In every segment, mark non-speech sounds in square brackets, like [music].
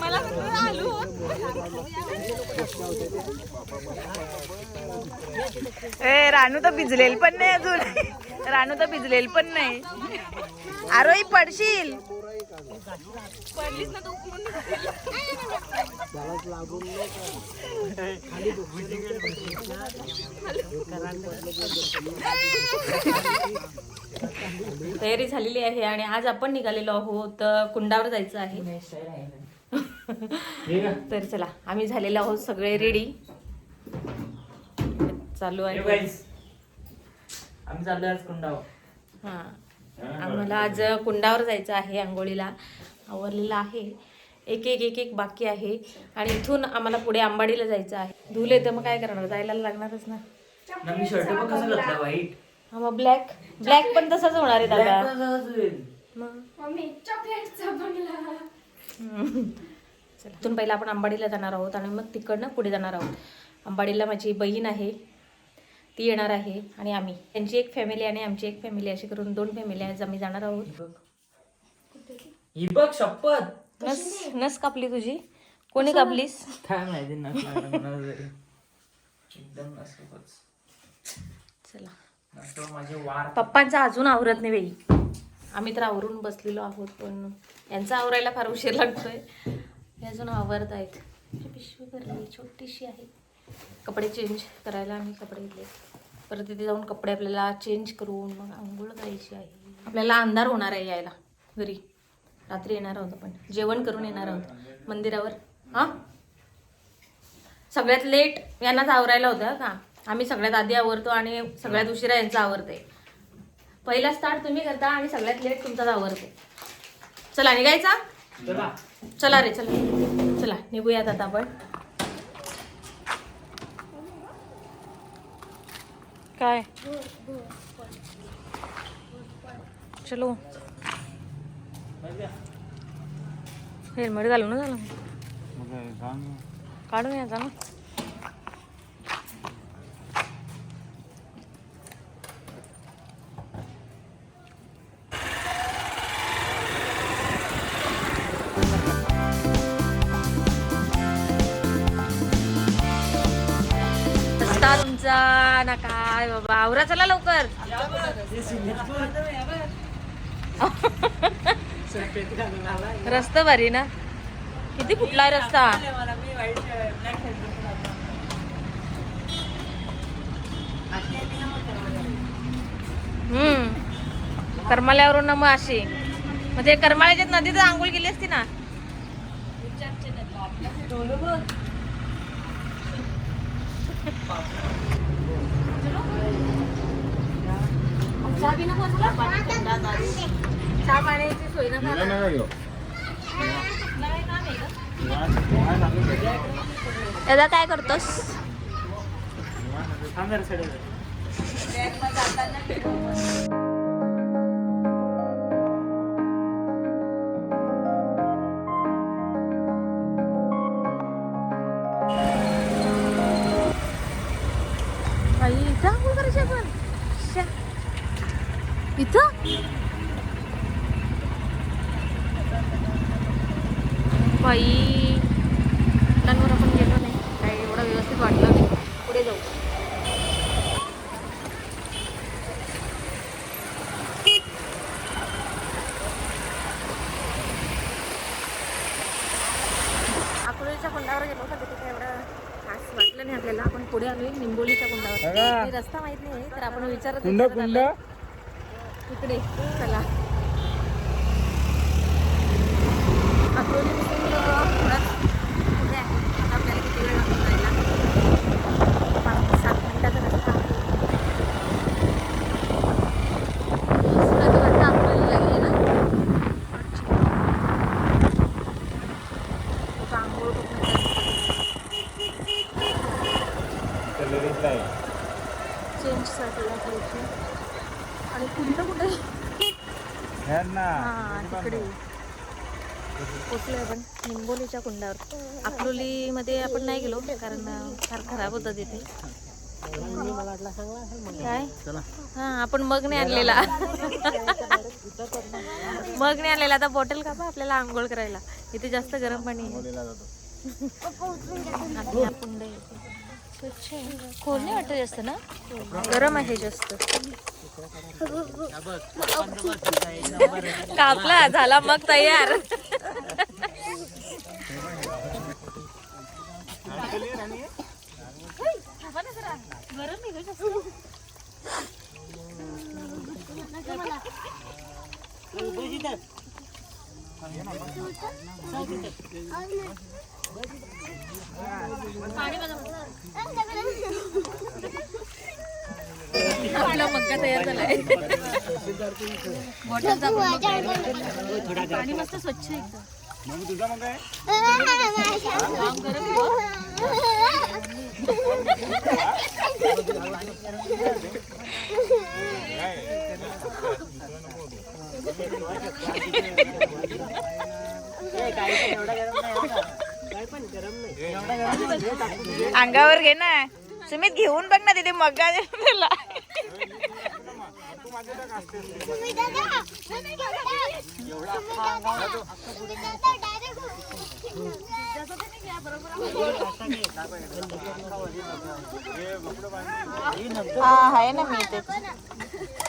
मला आलू ए रानू तर भिजलेल पण नाही अजून. रानू तर भिजलेल पण नाही. आरोही पडशील. पडलीस ना तू उकळून तयारी झालेली आहे आणि आज आपण निघालेलो आहोत कुंडावर जायचं आहे. तर चला आम्ही झालेलो आहोत सगळे रेडी चालू आहे. आम्ही चाललोय आज कुंडावर. हा. आम्हाला आज कुंडावर जायचं आहे आंघोळीला. आवरलेलं आहे. एक एक एक एक बाकी आहे. आणि इथून आम्हाला पुढे आंबाडीला जायचं आहे. धुले तर मग काय करणार? जायला लागणारच ना. ना मी शर्ट पण कसं घातलं वाईट? हा मग ब्लॅक ब्लॅक पण तसाच होणार आहे दादा. Black पण तसंच होईल. मग? मम्मी चॉकलेटचा बनला हम्म. चला. इथून पहिला आपण आंबाडीला जाणार आहोत आणि मग तिकडनं पुढे जाणार आहोत. आंबाडीला माझी बहीण आहे. ती येणार आहे आणि आम्ही. त्यांची एक फॅमिली आणि आमची एक फॅमिली अशी करून दोन फॅमिली आज आम्ही जाणार आहोत. ही बघ शपथ. नस नस कापली तुझी. कोणी कापलीस? चला. नसतो माझे वार. पप्पांचा अजून आवरत नाही बाई. आम्ही तर आवरून बसलेलो आहोत पण यांचा आवरायला फार उशीर लागतोय. हे अजून आवरत आहेत ही पिशवी भरली छोटीशी आहे. कपडे चेंज करायला आम्ही कपडे घेतले. परत तिथे जाऊन कपडे आपल्याला चेंज करून मग आंघोळ करायची आहे. आपल्याला अंधार होणार आहे यायला घरी. रात्री येणार आहोत आपण. जेवण करून येणार आहोत. मंदिरावर. हां? सगळ्यात लेट यांनाच आवरायला होतं का? आम्ही सगळ्यात आधी आवरतो आणि सगळ्यात उशिरा यांचं आवरते. पहिला स्टार्ट तुम्ही करता आणि सगळ्यात लेट तुमचाच आवरते. चला निघायचा? चला. चला रे चला. चला निघूयात आता आपण. काय? चलो. हेल्मेट घालू ना झालं काढून यायचा ना Thank you. जा ना काय बाबा आवरा चला लवकर. [laughs] रस्ता भारी ना? किती फुटलाय रस्ता? हम्म. करमाल्यावरून ना मग अशी. म्हणजे करमाळ्याच्या नदीत आंघोळ गेली असती ना चहा पिणं पोचला? चहा पाण्याची सोय दादा काय करतोस? थांब इथं? बाई मुलांवर आपण गेलो नाही. काही एवढं व्यवस्थित वाटलं नाही. पुढे जाऊ. अकोल्याच्या कुंडावर गेलो होतो तिथे काय एवढं खास वाटलं नाही आपल्याला. आपण पुढे आलोय निंबोलीच्या कुंडावर. रस्ता माहीत नाही तर आपण विचारत आलोय. इकडे चला. आता आपल्याला किती वेळ लागतो जायला? पाच सात मिनिटाचा रस्ता. आहे. सुरत वरनं अकोल्याला गेले ना आंघोळ करून चेंजसाठी घातली आणि कुठं? कुठे हा तिकडे. पोचलो आपण निंबोलीच्या कुंडावर. अकलोलीमध्ये आपण नाही गेलो कारण फार खराब होतं तिथे. काय? हा आपण मग नाही आणलेला. मग नाही आणलेला. आता बॉटल का आपल्याला आंघोळ करायला. इथे जास्त गरम पाणी आहे. आपली नाही वाटत जास्त ना? गरम आहे जास्त. कापला झाला मग तयार. गरम आहे आपला मक्का तयार झालाय. बॉटलचा पाणी मस्त स्वच्छ एकदम हो. [laughs] अंगावर घे ना. सुमित घेऊन बघ ना तिथे मग्गा त्याला. हा आहे ना मी ते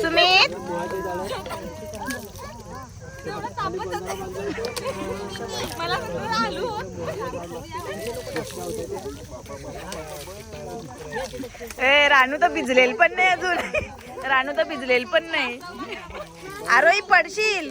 सुमित? मला आलू. ए रानू तर भिजलेल पण नाही अजून. रानू तर भिजलेल पण नाही. आरोही पडशील.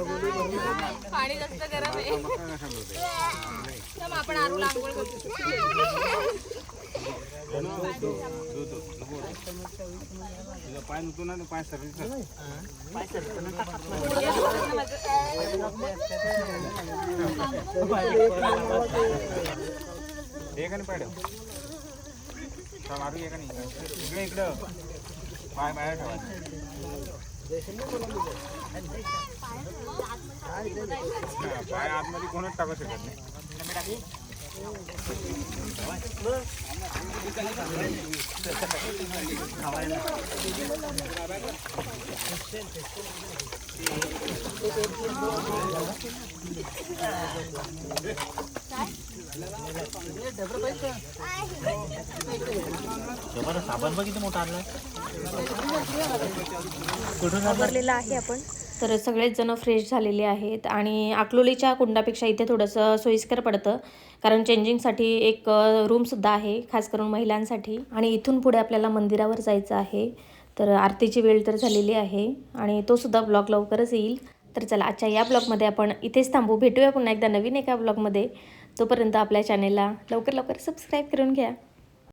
पाणी जास्त गरम आहे. आपण आरू लागवड करतो पाय नुकतो ना पाय सर्विस एक आणि पाय ठेव मारू एक इकडे इकडं पाय बाहेर ठेवा पाय आतमध्ये कोणच टाकू शकत नाही. साबण बघ किती मोठा आणलाय. कुठून साबरलेला आहे आपण. तर सगळेच जण फ्रेश झालेले आहेत आणि अकलोलीच्या कुंडापेक्षा इथे थोडंसं सोयीस्कर पडतं. कारण चेंजिंगसाठी एक रूमसुद्धा आहे खास करून महिलांसाठी. आणि इथून पुढे आपल्याला मंदिरावर जायचं आहे. तर आरतीची वेळ तर झालेली आहे आणि तो सुद्धा ब्लॉग लवकरच येईल. तर चला आजच्या या ब्लॉगमध्ये आपण इथेच थांबू. भेटूया पुन्हा एकदा नवीन एका ब्लॉगमध्ये. तोपर्यंत आपल्या चॅनेलला लवकर लवकर सबस्क्राईब करून घ्या.